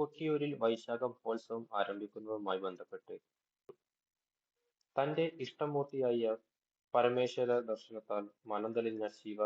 കൊട്ടിയൂരിൽ വൈശാഖ മഹോത്സവം ആരംഭിക്കുന്നതുമായി ബന്ധപ്പെട്ട് തന്റെ ഇഷ്ടമൂർത്തിയായ പരമേശ്വര ദർശനത്താൽ മനം തെളിഞ്ഞ ശിവ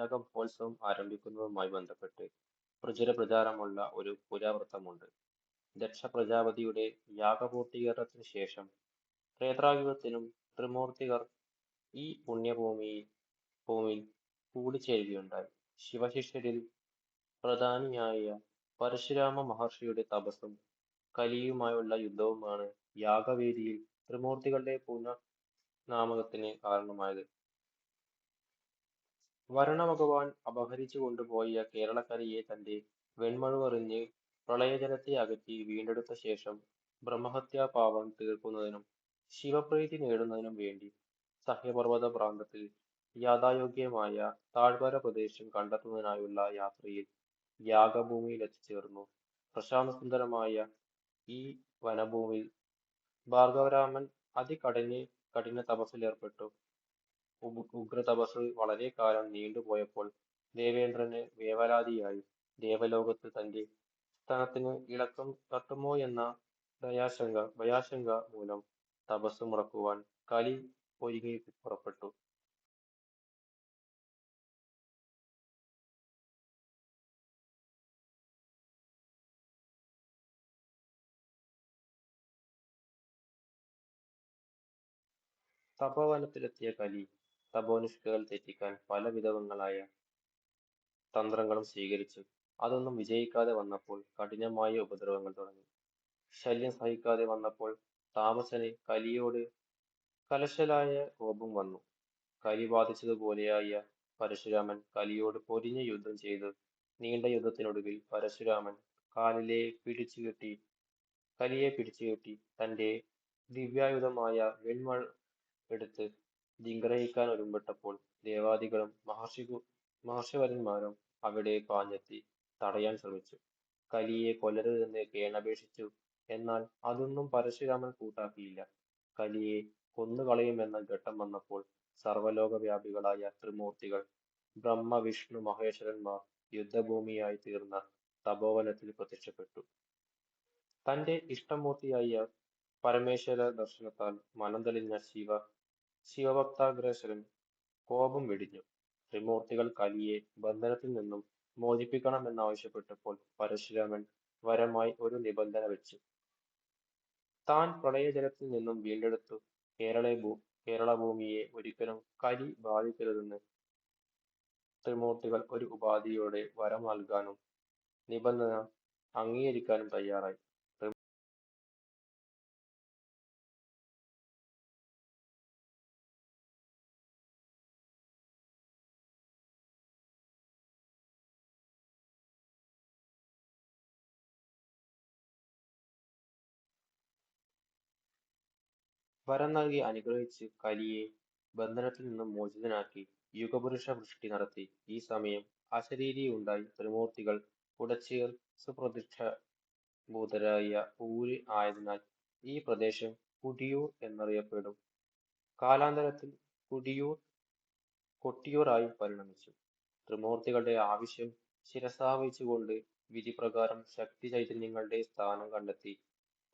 വൈശാഖ മഹോത്സവം ആരംഭിക്കുന്നതുമായി ബന്ധപ്പെട്ട് പ്രചുര പ്രചാരമുള്ള ഒരു പുരാവൃത്തമുണ്ട്. ദക്ഷ പ്രജാപതിയുടെ യാഗപൂർത്തീകരണത്തിന് ശേഷം ക്ഷേത്രാധിപത്യനും ത്രിമൂർത്തികൾ ഈ പുണ്യഭൂമിയിൽ ഭൂമിയിൽ കൂടിച്ചേരുകയുണ്ടായി. ശിവശിഷ്യരിൽ പ്രധാനിയായ പരശുരാമ മഹർഷിയുടെ തപസ്സും കലിയുമായുള്ള യുദ്ധവുമാണ് യാഗവേദിയിൽ ത്രിമൂർത്തികളുടെ പുനർനാമത്തിന് കാരണമായത്. വരുണഭഗവാൻ അപഹരിച്ചു കൊണ്ടുപോയ കേരളക്കരയെ തന്റെ വെൺമഴുവെറിഞ്ഞ് പ്രളയജലത്തെ അകറ്റി വീണ്ടെടുത്ത ശേഷം ബ്രഹ്മഹത്യാപാപം തീർക്കുന്നതിനും ശിവപ്രീതി നേടുന്നതിനും വേണ്ടി സഹ്യപർവത പ്രാന്തത്തിൽ യാഥായോഗ്യമായ താഴ്വര പ്രദേശം കണ്ടെത്തുന്നതിനായുള്ള യാത്രയിൽ യാഗഭൂമിയിൽ എത്തിച്ചേർന്നു പ്രശാന്ത സുന്ദരമായ ഈ വനഭൂമിയിൽ ഭാർഗവരാമൻ അതികഠിന കഠിന തപസ്സിലേർപ്പെട്ടു. ഉഗ്രതപസ്സ് വളരെക്കാലം നീണ്ടുപോയപ്പോൾ ദേവേന്ദ്രന് വേവലാതിയായി. ദേവലോകത്ത് തന്റെ സ്ഥാനത്തിന് ഇളക്കം തട്ടുമോ എന്ന ദയാശങ്ക ഭയാശങ്ക മൂലം തപസ്സ് മുടക്കുവാൻ കലി ഒരുങ്ങി പുറപ്പെട്ടു. തപോവനത്തിലെത്തിയ കലി തപോനിഷ്ഠകൾ തെറ്റിക്കാൻ പല വിധവങ്ങളായ തന്ത്രങ്ങളും സ്വീകരിച്ചു. അതൊന്നും വിജയിക്കാതെ വന്നപ്പോൾ കഠിനമായ ഉപദ്രവങ്ങൾ തുടങ്ങി. ശല്യം സഹിക്കാതെ വന്നപ്പോൾ താമസന് കലിയോട് കലശലായ കോപം വന്നു. കലി വാദിച്ചതുപോലെയായ പരശുരാമൻ കലിയോട് പൊരിഞ്ഞു യുദ്ധം ചെയ്തു. നീണ്ട യുദ്ധത്തിനൊടുവിൽ പരശുരാമൻ കാലിലെ പിടിച്ചുകെട്ടി കലിയെ പിടിച്ചുകെട്ടി തന്റെ ദിവ്യായുധമായ വെൺമഴു എടുത്ത് നിഗ്രഹിക്കാൻ ഒരുമ്പെട്ടപ്പോൾ ദേവാദികളും മഹർഷി മഹർഷിവര്യന്മാരും അവിടെ പാഞ്ഞെത്തി തടയാൻ ശ്രമിച്ചു. കലിയെ കൊല്ലരുതെന്ന് കേണപേക്ഷിച്ചു. എന്നാൽ അതൊന്നും പരശുരാമൻ കൂട്ടാക്കിയില്ല. കലിയെ കൊന്നുകളയുമെന്ന ഘട്ടം വന്നപ്പോൾ സർവലോകവ്യാപികളായ ത്രിമൂർത്തികൾ ബ്രഹ്മ വിഷ്ണു മഹേശ്വരന്മാർ യുദ്ധഭൂമിയായിത്തീർന്ന തപോവനത്തിൽ പ്രത്യക്ഷപ്പെട്ടു. തന്റെ ഇഷ്ടമൂർത്തിയായ പരമേശ്വര ദർശനത്താൽ മനം തെളിഞ്ഞ ശിവഭക്താഗ്രേസരൻ കോപം വെടിഞ്ഞു. ത്രിമൂർത്തികൾ കലിയെ ബന്ധനത്തിൽ നിന്നും മോചിപ്പിക്കണമെന്നാവശ്യപ്പെട്ടപ്പോൾ പരശുരാമൻ വരമായി ഒരു നിബന്ധന വെച്ചു താൻ പ്രളയജലത്തിൽ നിന്നും വീണ്ടെടുത്തു കേരള ഭൂ കേരള ഭൂമിയെ ഒരിക്കലും കലി ബാധിക്കരുതെന്ന് ത്രിമൂർത്തികൾ ഒരു ഉപാധിയോടെ വരം നൽകാനും നിബന്ധന അംഗീകരിക്കാനും തയ്യാറായി. വരം നൽകി അനുഗ്രഹിച്ച് കലിയെ ബന്ധനത്തിൽ നിന്നും മോചിതനാക്കി യുഗപുരുഷ വൃഷ്ടി നടത്തി. ഈ സമയം അശരീരിയുണ്ടായി. ത്രിമൂർത്തികൾ ഉടച്ചിയർ സുപ്രതിഷ്ഠ ഭൂതരായ ഊര് ആയതിനാൽ ഈ പ്രദേശം കുടിയൂർ എന്നറിയപ്പെടും. കാലാന്തരത്തിൽ കുടിയൂർ കൊട്ടിയൂർ ആയി പരിണമിച്ചു. ത്രിമൂർത്തികളുടെ ആവശ്യം ശിരസാവഹിച്ചുകൊണ്ട് വിധിപ്രകാരം ശക്തിചൈതന്യങ്ങളുടെ സ്ഥാനം കണ്ടെത്തി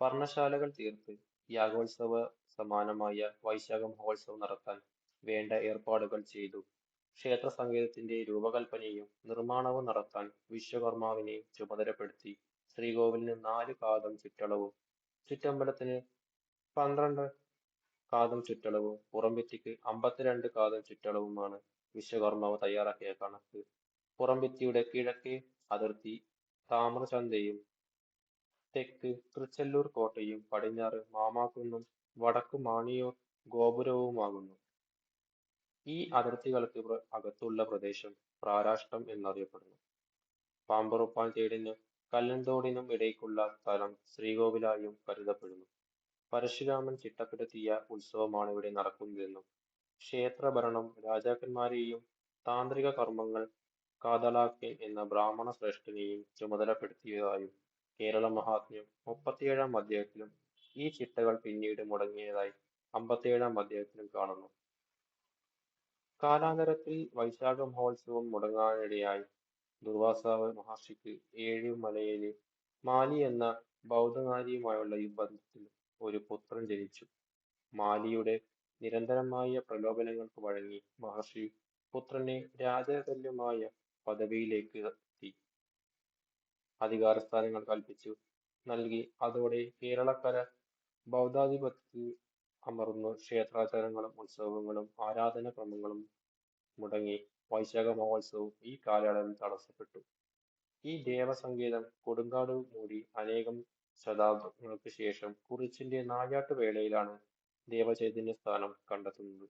പർണശാലകൾ തീർത്ത് യാഗോത്സവസമാനമായ വൈശാഖ മഹോത്സവം നടത്താൻ വേണ്ട ഏർപ്പാടുകൾ ചെയ്തു. ക്ഷേത്ര സങ്കേതത്തിന്റെ രൂപകൽപ്പനയും നിർമ്മാണവും നടത്താൻ വിശ്വകർമാവിനെ ചുമതലപ്പെടുത്തി. ശ്രീകോവിലിന് നാല് കാതം ചുറ്റളവും ചുറ്റമ്പലത്തിന് പന്ത്രണ്ട് കാതം ചുറ്റളവും പുറംഭിത്തിക്ക് അമ്പത്തിരണ്ട് കാതം ചുറ്റളവുമാണ് വിശ്വകർമാവ് തയ്യാറാക്കിയ കണക്ക്. പുറംഭിത്തിയുടെ കിഴക്കേ അതിർത്തി താമ്രചന്തയും തെക്ക് തൃച്ചെല്ലൂർ കോട്ടയും പടിഞ്ഞാറ് മാമാങ്കുന്നും വടക്ക് മാണിയൂർ ഗോപുരവുമാകുന്നു. ഈ അതിർത്തികൾക്ക് അകത്തുള്ള പ്രദേശം പ്രാരാഷ്ടം എന്നറിയപ്പെടുന്നു. പാമ്പറുപ്പാൻ തോടിനും കല്ലന്തോടിനും ഇടയ്ക്കുള്ള സ്ഥലം ശ്രീകോവിലായും കരുതപ്പെടുന്നു. പരശുരാമൻ ചിട്ടപ്പെടുത്തിയ ഉത്സവമാണ് ഇവിടെ നടക്കുന്നതെന്നും ക്ഷേത്രഭരണം രാജാക്കന്മാരെയും താന്ത്രിക കർമ്മങ്ങൾ കാതലാക്കൽ എന്ന ബ്രാഹ്മണ ശ്രേഷ്ഠനെയും ചുമതലപ്പെടുത്തിയതായും കേരള മഹാത്മ്യം മുപ്പത്തിയേഴാം അധ്യായത്തിലും ഈ ചിട്ടകൾ പിന്നീട് മുടങ്ങിയതായി അമ്പത്തിയേഴാം അധ്യായത്തിലും കാണുന്നു. കാലാന്തരത്തിൽ വൈശാഖ മഹോത്സവം മുടങ്ങാനിടയായി ദുർവാസാവ് മഹർഷിക്ക് ഏഴുമലയിലെ മാലി എന്ന ബൗദ്ധനാരിയുമായുള്ള ഈ ബന്ധത്തിൽ ഒരു പുത്രൻ ജനിച്ചു. മാലിയുടെ നിരന്തരമായ പ്രലോഭനങ്ങൾക്ക് വഴങ്ങി മഹർഷി പുത്രനെ രാജതുല്യമായ പദവിയിലേക്ക് എത്തി. അധികാരസ്ഥാനങ്ങൾ കൽപ്പിച്ചു. നൽകി അതോടെ കേരളക്കര ബൗദ്ധാധിപത്യത്തിൽ അമർന്നു. ക്ഷേത്രാചാരങ്ങളും ഉത്സവങ്ങളും ആരാധനാക്രമങ്ങളും മുടങ്ങി. വൈശാഖ മഹോത്സവം ഈ കാലയളവിൽ തടസ്സപ്പെട്ടു. ഈ ദേവസങ്കേതം കൊടുങ്കാട് മൂടി അനേകം ശതാബ്ദങ്ങൾക്ക് ശേഷം കുറിച്ചിന്റെ നായാട്ട് വേളയിലാണ് ദേവചൈതന്യ സ്ഥാനം കണ്ടെത്തുന്നത്.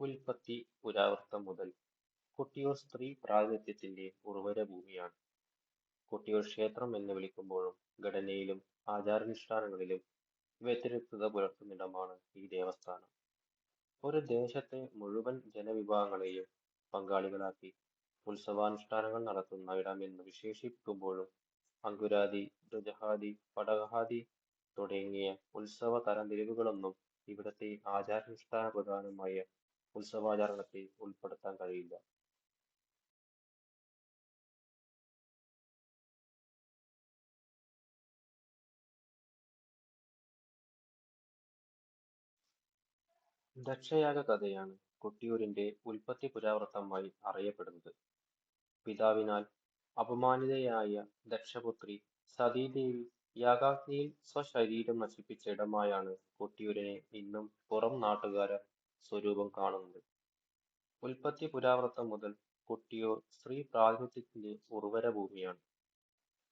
ഉൽപ്പത്തി പുരാവൃത്തം മുതൽ കൊട്ടിയൂർ സ്ത്രീ പ്രാതിനിധ്യത്തിന്റെ ഉർവര ഭൂമിയാണ്. കൊട്ടിയൂർ ക്ഷേത്രം എന്ന് വിളിക്കുമ്പോഴും ഘടനയിലും ആചാരാനുഷ്ഠാനങ്ങളിലും വ്യതിരിക്തത പുലർത്തുന്നിടമാണ് ഈ ദേവസ്ഥാനം. ഒരു ദേശത്തെ മുഴുവൻ ജനവിഭാഗങ്ങളെയും പങ്കാളികളാക്കി ഉത്സവാനുഷ്ഠാനങ്ങൾ നടത്തുന്ന ഇടമെന്ന് വിശേഷിപ്പിക്കുമ്പോഴും അങ്കുരാതി ദുജഹാദി പടഹാദി തുടങ്ങിയ ഉത്സവ തരംതിരിവുകളൊന്നും ഇവിടത്തെ ആചാരാനുഷ്ഠാന പ്രധാനമായ ഉത്സവാചരണത്തെ ഉൾപ്പെടുത്താൻ കഴിയില്ല. ദക്ഷയാഗ കഥയാണ് കൊട്ടിയൂരിന്റെ ഉൽപ്പത്തി പുരാവൃത്തമായി അറിയപ്പെടുന്നത്. പിതാവിനാൽ അപമാനിതയായ ദക്ഷപുത്രി സതീദേവി യാഗാഗ്നിയിൽ സ്വശരീരം നശിപ്പിച്ച ഇടമായാണ് കൊട്ടിയൂരിനെ ഇന്നും പുറം നാട്ടുകാര സ്വരൂപം കാണുന്നത്. ഉൽപ്പത്തി പുരാവൃത്തം മുതൽ കൊട്ടിയൂർ സ്ത്രീ പ്രാതിനിധ്യത്തിന്റെ ഉർവര ഭൂമിയാണ്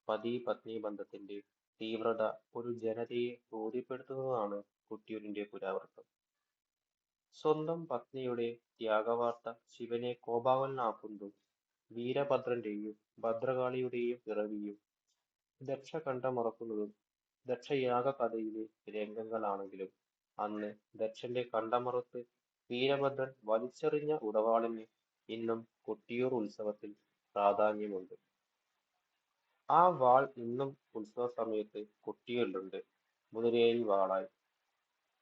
പതി പത്നി ബന്ധത്തിന്റെ തീവ്രത ഒരു ജനതയെ ബോധ്യപ്പെടുത്തുന്നതാണ് കൊട്ടിയൂരിന്റെ പുരാവൃത്തം സ്വന്തം പത്നിയുടെ ത്യാഗവാർത്ത ശിവനെ കോപാകുലനാക്കുന്നതും വീരഭദ്രന്റെയും ഭദ്രകാളിയുടെയും പിറവിയും ദക്ഷ കണ്ടമറക്കുന്നതും ദക്ഷയാഗ കഥയിലെ രംഗങ്ങളാണെങ്കിലും അന്ന് ദക്ഷന്റെ കണ്ടമറുത്ത് വീരഭദ്രൻ വലിച്ചെറിഞ്ഞ ഉടവാളിന് ഇന്നും കൊട്ടിയൂർ ഉത്സവത്തിൽ പ്രാധാന്യമുണ്ട്. ആ വാൾ ഇന്നും ഉത്സവ സമയത്ത് കൊട്ടിയൂരിലുണ്ട്. മുതിരേരി വാളായി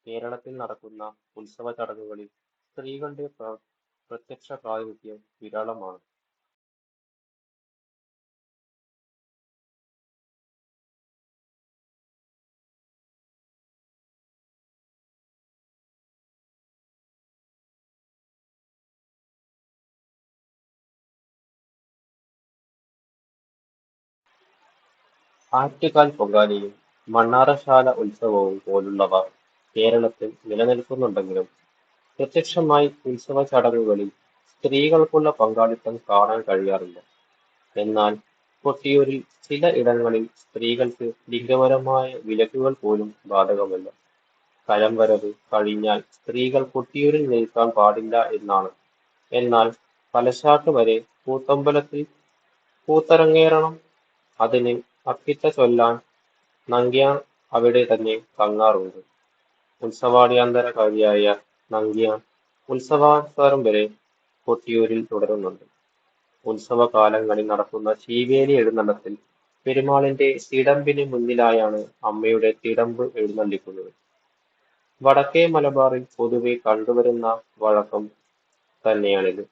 കേരളത്തിൽ നടക്കുന്ന ഉത്സവ ചടങ്ങുകളിൽ സ്ത്രീകളുടെ പ്ര പ്രത്യക്ഷ പ്രാതിനിധ്യം വിരളമാണ്. ആറ്റുകാൽ പൊങ്കാലയും മണ്ണാറശാല ഉത്സവവും പോലുള്ളവ കേരളത്തിൽ നിലനിൽക്കുന്നുണ്ടെങ്കിലും പ്രത്യക്ഷമായി ഉത്സവ ചടങ്ങുകളിൽ സ്ത്രീകൾക്കുള്ള പങ്കാളിത്തം കാണാൻ കഴിയാറില്ല. എന്നാൽ കൊട്ടിയൂരിൽ ചില ഇടങ്ങളിൽ സ്ത്രീകൾക്ക് ലിംഗപരമായ വിലക്കുകൾ പോലും ബാധകമല്ല. കലംവരവ് കഴിഞ്ഞാൽ സ്ത്രീകൾ കൊട്ടിയൂരിൽ നിൽക്കാൻ പാടില്ല എന്നാണ്. എന്നാൽ പലശാട്ട് വരെ കൂത്തമ്പലത്തിൽ കൂത്തരങ്ങേറണം. അതിന് അക്കിത്ത ചൊല്ലാൻ നങ്ക്യാർ അവിടെ തന്നെ തങ്ങാറുണ്ട് ഉത്സവാടിയാന്തരകാരിയായ നങ്ക്യാർ ഉത്സവാവസാനം വരെ കൊട്ടിയൂരിൽ തുടരുന്നുണ്ട്. ഉത്സവകാലങ്ങളിൽ നടക്കുന്ന ശീവേലി എഴുന്നള്ളത്തിൽ പെരുമാളിന്റെ തിടമ്പിന് മുന്നിലായാണ് അമ്മയുടെ തിടമ്പ് എഴുന്നള്ളിക്കുന്നത്. വടക്കേ മലബാറിൽ പൊതുവെ കണ്ടുവരുന്ന വഴക്കം തന്നെയാണിത്.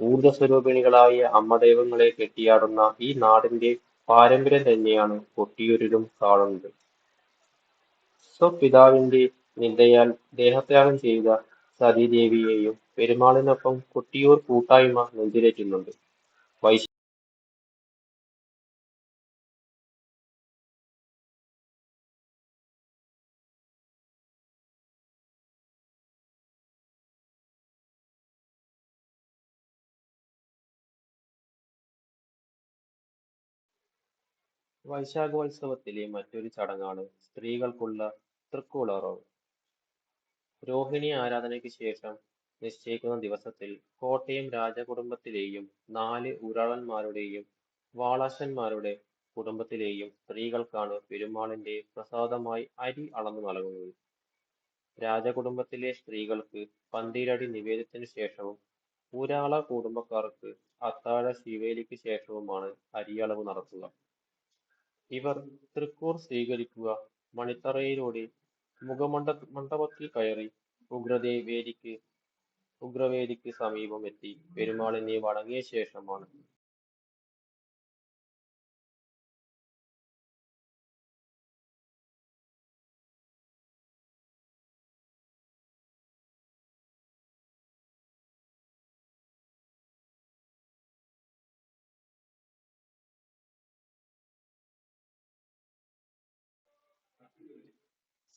ഊർജസ്വരൂപിണികളായ അമ്മദൈവങ്ങളെ കെട്ടിയാടുന്ന ഈ നാടിന്റെ പാരമ്പര്യം തന്നെയാണ് കൊട്ടിയൂരിലും കാണുന്നത് സ്വപിതാവിന്റെ നിന്ദയാൽ ദേഹത്യാഗം ചെയ്ത സതീദേവിയെയും പെരുമാളിനൊപ്പം കൊട്ടിയൂർ കൂട്ടായ്മ നെഞ്ചിലേറ്റുന്നുണ്ട്. വൈശാഖോത്സവത്തിലെ മറ്റൊരു ചടങ്ങാണ് സ്ത്രീകൾക്കുള്ള തൃക്കൂളറവ്. രോഹിണി ആരാധനയ്ക്ക് ശേഷം നിശ്ചയിക്കുന്ന ദിവസത്തിൽ കോട്ടയം രാജകുടുംബത്തിലെയും നാല് ഊരാളന്മാരുടെയും വാളാശന്മാരുടെ കുടുംബത്തിലെയും സ്ത്രീകൾക്കാണ് പെരുമാളിന്റെ പ്രസാദമായി അരി അളന്നു നൽകുന്നത്. രാജകുടുംബത്തിലെ സ്ത്രീകൾക്ക് പന്തീരടി നിവേദ്യത്തിനു ശേഷവും ഊരാള കുടുംബക്കാർക്ക് അത്താഴ ശീവേലിക്ക് ശേഷവുമാണ് അരിയളവ് നടത്തുക. ഇവർ തൃക്കൂർ സ്വീകരിക്കുക മണിത്തറയിലൂടെ മുഖമണ്ഡപത്തിൽ കയറി ഉഗ്രദേവേദിക്ക് ഉഗ്രവേദിക്ക് സമീപമെത്തി പെരുമാളിനെ വണങ്ങിയ ശേഷമാണ്.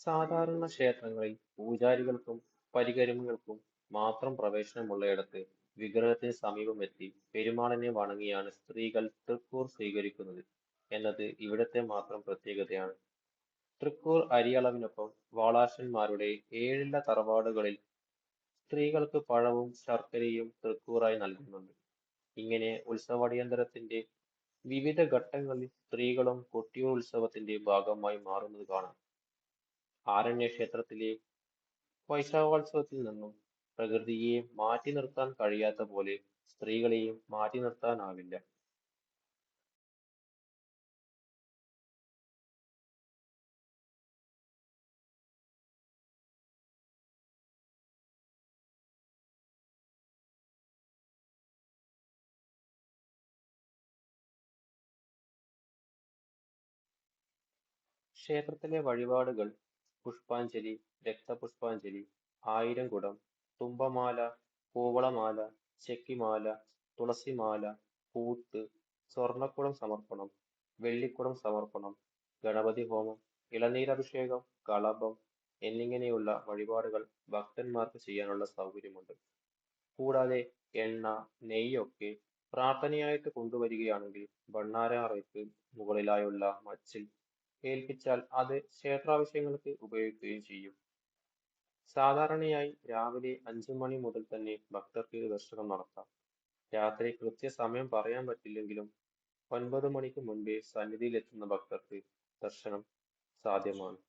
സാധാരണ ക്ഷേത്രങ്ങളിൽ പൂജാരികൾക്കും പരികർമ്മികൾക്കും മാത്രം പ്രവേശനമുള്ളയിടത്ത് വിഗ്രഹത്തിന് സമീപമെത്തി പെരുമാളിനെ വണങ്ങിയാണ് സ്ത്രീകൾ തൃക്കൂർ സ്വീകരിക്കുന്നത് എന്നത് ഇവിടത്തെ മാത്രം പ്രത്യേകതയാണ്. തൃക്കൂർ അരിയളവിനൊപ്പം വാളാശന്മാരുടെ ഏഴില്ല തറവാടുകളിൽ സ്ത്രീകൾക്ക് പഴവും ശർക്കരയും തൃക്കൂറായി നൽകുന്നുണ്ട്. ഇങ്ങനെ ഉത്സവാടിയന്തരത്തിന്റെ വിവിധ ഘട്ടങ്ങളിൽ സ്ത്രീകളും കൊട്ടിയൂർ ഉത്സവത്തിന്റെ ഭാഗമായി മാറുന്നത് കാണാം. ആരണ്യക്ഷേത്രത്തിലെ വൈശാഖോത്സവത്തിൽ നിന്നും പ്രകൃതിയെ മാറ്റി നിർത്താൻ കഴിയാത്ത പോലെ സ്ത്രീകളെയും മാറ്റി നിർത്താനാവില്ല. ക്ഷേത്രത്തിലെ വഴിപാടുകൾ പുഷ്പാഞ്ജലി, രക്തപുഷ്പാഞ്ജലി, ആയിരം കുടം, തുമ്പമാല, കൂവളമാല, ചെക്കിമാല തുളസിമാല, കൂത്ത്, സ്വർണക്കുടം സമർപ്പണം, വെള്ളിക്കുടം സമർപ്പണം, ഗണപതിഹോമം, ഇളനീരഭിഷേകം, കളഭം എന്നിങ്ങനെയുള്ള വഴിപാടുകൾ ഭക്തന്മാർക്ക് ചെയ്യാനുള്ള സൗകര്യമുണ്ട്. കൂടാതെ എണ്ണ, നെയ്യൊക്കെ പ്രാർത്ഥനയായിട്ട് കൊണ്ടുവരികയാണെങ്കിൽ ഭണ്ഡാരഅറയ്ക്ക് മുകളിലായുള്ള മച്ചിൽ ഏൽപ്പിച്ചാൽ അത് ക്ഷേത്രാവശ്യങ്ങൾക്ക് ഉപയോഗിക്കുകയും ചെയ്യും. സാധാരണയായി രാവിലെ അഞ്ചു മണി മുതൽ തന്നെ ഭക്തർക്ക് ദർശനം നടത്താം. രാത്രി കൃത്യസമയം പറയാൻ പറ്റില്ലെങ്കിലും ഒൻപത് മണിക്ക് മുൻപേ സന്നിധിയിലെത്തുന്ന ഭക്തർക്ക് ദർശനം സാധ്യമാണ്.